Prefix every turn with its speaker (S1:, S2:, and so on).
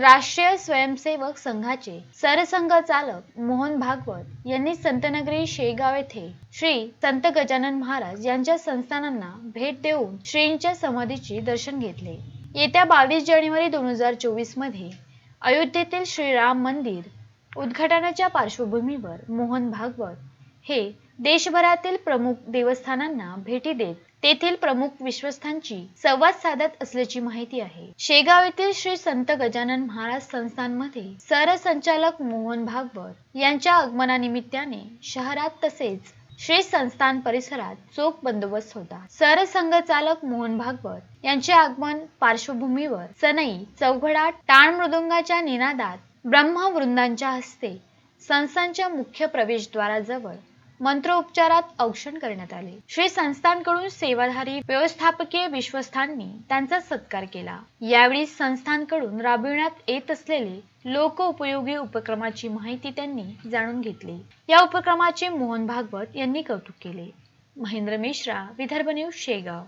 S1: राष्ट्रीय स्वयंसेवक संघाचे सरसंघचालक मोहन भागवत यांनी संतनगरी शेगाव येथे श्री संत गजानन महाराज यांच्या संस्थानांना भेट देऊन श्रींच्या समाधीचे दर्शन घेतले येत्या बावीस जानेवारी दोन हजार चोवीस मध्ये अयोध्येतील श्रीराम मंदिर उद्घाटनाच्या पार्श्वभूमीवर मोहन भागवत हे देशभरातील प्रमुख देवस्थानांना भेटी देत तेथील प्रमुख विश्वस्थांची संवाद साधत असल्याची माहिती आहे शेगाव येथील श्री संत गजानन महाराज संस्थानमध्ये सरसंचालक मोहन भागवत यांच्या आगमनानिमित्ताने शहरात तसेच श्री संस्थान परिसरात चोख बंदोबस्त होता सरसंघचालक मोहन भागवत यांचे आगमन पार्श्वभूमीवर सनई चौघडा टाळ मृदुंगाच्या निनादात ब्रह्मवृंदांच्या हस्ते संस्थांच्या मुख्य प्रवेशद्वाराजवळ मंत्रोपचारात औक्षण करण्यात आले श्री संस्थानकडून सेवाधारी व्यवस्थापकीय विश्वस्थांनी त्यांचा सत्कार केला यावेळी संस्थांकडून राबविण्यात येत असलेले लोक उपयोगी उपक्रमाची माहिती त्यांनी जाणून घेतली या उपक्रमाचे मोहन भागवत यांनी कौतुक केले महेंद्र मिश्रा विदर्भ न्यूज शेगाव